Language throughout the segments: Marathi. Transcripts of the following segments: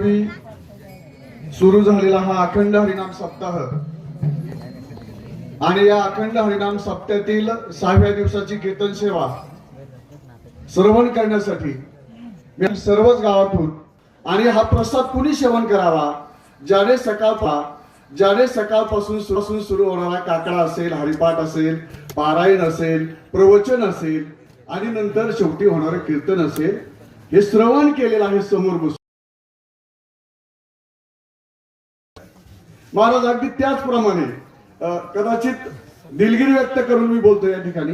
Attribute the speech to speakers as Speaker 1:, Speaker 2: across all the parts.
Speaker 1: दिवसापूर्वी सुरू झालेला हा अखंड हरिनाम सप्ताह. आणि या अखंड हरिनाम सप्त्यातील सहाव्या दिवसाची कीर्तन सेवा श्रवण करण्यासाठी मी सर्वच गावातून आणि हा प्रसाद कुणी सेवन करावा? ज्याने सकाळ ज्याने सकाळपासून पासून सुरू होणारा काकडा असेल हरिपाठ असेल पारायण असेल प्रवचन असेल आणि नंतर शेवटी होणारं कीर्तन असेल हे श्रवण केलेलं आहे समोर बसून. महाराज अगदी त्याचप्रमाणे कदाचित दिलगिरी व्यक्त करून मी बोलतो या ठिकाणी.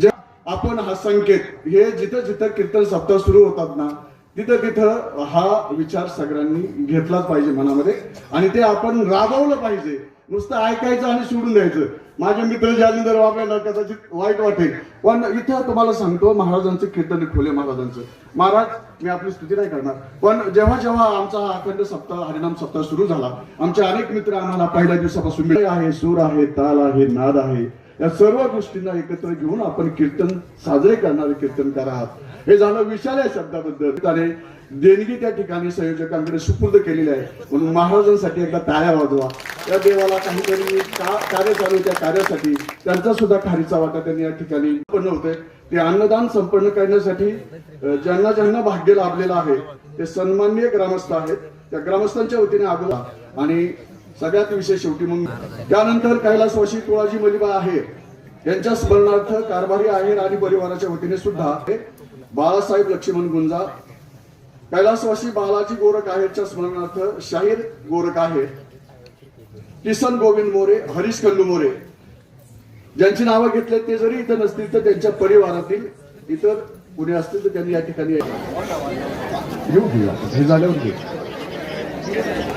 Speaker 1: जे आपण हा संकेत हे जिथं जिथं कीर्तन सप्ताह सुरू होतात ना तिथं तिथं हा विचार सगळ्यांनी घेतलाच पाहिजे मनामध्ये. आणि ते आपण राबवलं पाहिजे. नुसतं ऐकायचं आणि सोडून द्यायचं. माझे मित्र जालिंदर वागायला कदाचित वाईट वाटेल. पण इथं तुम्हाला सांगतो महाराजांचं कीर्तन खोले महाराजांचं. महाराज मी आपली स्तुती नाही करणार. पण जेव्हा जेव्हा आमचा हा अखंड सप्ताह हरिनाम सप्ताह सुरू झाला आमचे अनेक मित्र आम्हाला पहिल्या दिवसापासून मिळाले आहे सूर आहे ताल आहे नाद आहे. या सर्व गोष्टींना एकत्र घेऊन आपण कीर्तन साजरे करणारे कीर्तनकार आहात. हे झालं विशाल या शब्दाबद्दल. त्याने देणगी त्या ठिकाणी संयोजकांकडे सुपूर्द केलेली आहे. म्हणून महाराजांसाठी एकदा ताळ्या वाजवा. त्या देवाला काहीतरी का कार्य चालू त्या कार्यासाठी. त्यांचा सुद्धा खारीचा वाटा त्यांनी या ठिकाणी उत्पन्न होते ते अन्नदान संपन्न करण्यासाठी ज्यांना ज्यांना भाग्य लाभलेलं आहे ते सन्माननीय ग्रामस्थ आहेत. त्या ग्रामस्थांच्या वतीने आगोला आणि सगळ्यात विषय शेवटी मग त्यानंतर कैलासवाशी तुळाजी मलिबा आहे. यांच्या स्मरणार्थ कारभारी आहेर आणि परिवाराच्या वतीने सुद्धा बाळासाहेब लक्ष्मण गुंजा कैलासवासी बालाजी गोरख आहेरच्या स्मरणार्थ शाहीर गोरख आहे. किसन गोविंद मोरे हरीश कल्लू मोरे. ज्यांची नावं घेतले ते जरी इथं नसतील तर त्यांच्या परिवारातील इतर कुणी असतील तर त्यांनी या ठिकाणी येऊ हे झाल्यावर घेऊ